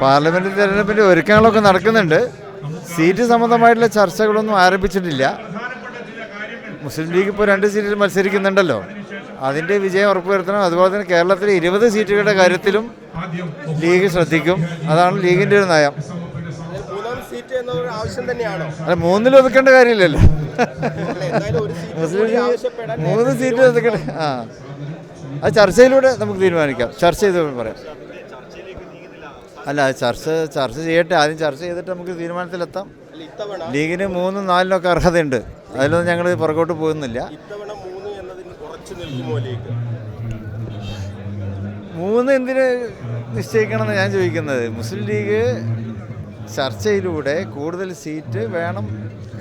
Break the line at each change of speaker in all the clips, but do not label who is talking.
Parliament തെരഞ്ഞെടുപ്പിന്റെ ഒരുക്കങ്ങളൊക്കെ നടക്കുന്നുണ്ട്. സീറ്റ് സംബന്ധമായിട്ടുള്ള ചർച്ചകളൊന്നും ആരംഭിച്ചിട്ടില്ല. മുസ്ലിം ലീഗ് ഇപ്പോൾ രണ്ട് സീറ്റിൽ മത്സരിക്കുന്നുണ്ടല്ലോ. അതിന്റെ വിജയം ഉറപ്പുവരുത്തണം. അതുപോലെ തന്നെ കേരളത്തിലെ ഇരുപത് സീറ്റുകളുടെ കാര്യത്തിലും ലീഗ് ശ്രദ്ധിക്കും. അതാണ് ലീഗിന്റെ ഒരു നയം. അല്ല മൂന്നിൽ ഒതുക്കേണ്ട കാര്യമില്ലല്ലോ. മുസ്ലിം മൂന്ന് സീറ്റ് ഒതുക്കണ്ട ആ. അത് ചർച്ചയിലൂടെ നമുക്ക് തീരുമാനിക്കാം. ചർച്ച ചെയ്ത് പറയാം. അല്ല ചർച്ച ചർച്ച ചെയ്യട്ടെ. ആദ്യം ചർച്ച ചെയ്തിട്ട് നമുക്ക് തീരുമാനത്തിലെത്താം. ലീഗിന് മൂന്നും നാലിനൊക്കെ അർഹതയുണ്ട്. അതിലൊന്നും ഞങ്ങൾ പുറകോട്ട് പോകുന്നില്ല.
മൂന്ന്
എന്തിന് നിശ്ചയിക്കണമെന്ന് ഞാൻ ചോദിക്കുന്നത്. മുസ്ലിം ലീഗ് ചർച്ചയിലൂടെ കൂടുതൽ സീറ്റ് വേണം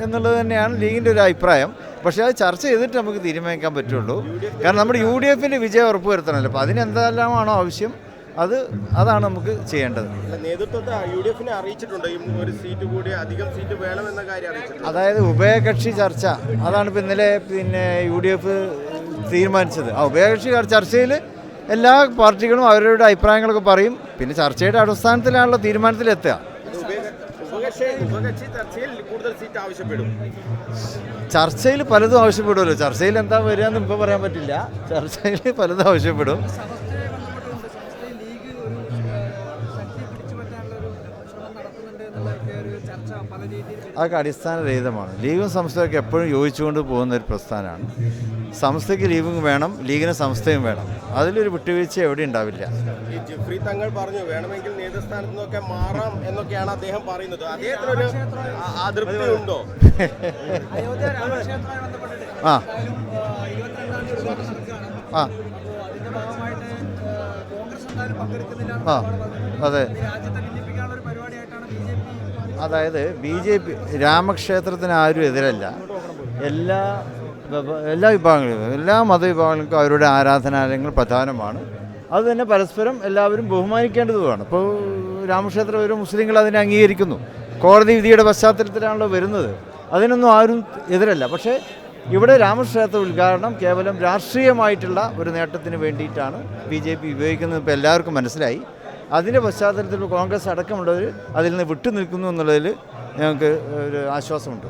എന്നുള്ളത് തന്നെയാണ് ലീഗിന്റെ ഒരു അഭിപ്രായം. പക്ഷേ അത് ചർച്ച ചെയ്തിട്ട് നമുക്ക് തീരുമാനിക്കാൻ പറ്റുള്ളൂ. കാരണം നമ്മുടെ യു ഡി എഫിന്റെ വിജയം ഉറപ്പുവരുത്തണമല്ലോ. അപ്പോൾ അതിനെന്തെല്ലാമാണോ ആവശ്യം? അത് അതാണ് നമുക്ക് ചെയ്യേണ്ടത്.
അല്ല, നേതൃത്വത്തെ യു ഡി എഫിനെ അറിയിച്ചിട്ടുണ്ടോ ഒരു സീറ്റ് കൂടി അധികം സീറ്റ് വേണമെന്ന കാര്യം
അതായത് ഉഭയകക്ഷി ചർച്ച. അതാണ് ഇപ്പം ഇന്നലെ പിന്നെ യു ഡി എഫ് തീരുമാനിച്ചത്. ആ ഉഭയകക്ഷി ചർച്ചയിൽ എല്ലാ പാർട്ടികളും അവരുടെ അഭിപ്രായങ്ങളൊക്കെ പറയും. പിന്നെ ചർച്ചയുടെ അടിസ്ഥാനത്തിലാണല്ലോ തീരുമാനത്തിലെത്തുക
ചർച്ചയിൽ
പലതും ആവശ്യപ്പെടുമല്ലോ. ചർച്ചയിൽ എന്താ വരിക എന്ന് ഇപ്പം പറയാൻ പറ്റില്ല. ചർച്ചയിൽ പലതും ആവശ്യപ്പെടും. അതൊക്കെ അടിസ്ഥാനരഹിതമാണ്. ലീഗും സംസ്ഥയൊക്കെ എപ്പോഴും യോജിച്ചുകൊണ്ട് പോകുന്ന ഒരു പ്രസ്ഥാനമാണ്. സംസ്ഥയ്ക്ക് ലീഗും വേണം ലീഗിന് സംസ്ഥയും വേണം. അതിലൊരു വിട്ടുവീഴ്ച എവിടെ ഉണ്ടാവില്ല.
ജിഫ്രി തങ്ങൾ പറഞ്ഞു വേണമെങ്കിൽ നേതൃസ്ഥാനത്ത് നിന്നൊക്കെ മാറാം എന്നൊക്കെയാണ് അദ്ദേഹം പറയുന്നത്. അദ്ദേഹത്തിനൊരു ആ- അതൃപ്തി ഉണ്ടോ?
ആ. ആ. ആ. അതെ. അതായത് ബി ജെ പി രാമക്ഷേത്രത്തിന് ആരും എതിരല്ല. എല്ലാ എല്ലാ വിഭാഗങ്ങളും എല്ലാ മതവിഭാഗങ്ങൾക്കും അവരുടെ ആരാധനാലയങ്ങൾ പ്രധാനമാണ്. അത് തന്നെ പരസ്പരം എല്ലാവരും ബഹുമാനിക്കേണ്ടതുമാണ്. ഇപ്പോൾ രാമക്ഷേത്രം ഒരു മുസ്ലിങ്ങൾ അതിനെ അംഗീകരിക്കുന്നു. കോടതി വിധിയുടെ പശ്ചാത്തലത്തിലാണല്ലോ വരുന്നത്. അതിനൊന്നും ആരും എതിരല്ല. പക്ഷേ ഇവിടെ രാമക്ഷേത്ര ഉദ്ഘാടനം കേവലം രാഷ്ട്രീയമായിട്ടുള്ള ഒരു നേട്ടത്തിന് വേണ്ടിയിട്ടാണ് ബി ജെ പി ഉപയോഗിക്കുന്നത്. ഇപ്പോൾ എല്ലാവർക്കും മനസ്സിലായി. അതിന്റെ പശ്ചാത്തലത്തിൽ കോൺഗ്രസ് അടക്കമുള്ളവർ അതിൽ നിന്ന് വിട്ടുനിൽക്കുന്നു എന്നുള്ളതിൽ ഞങ്ങൾക്ക് ഒരു ആശ്വാസമുണ്ട്.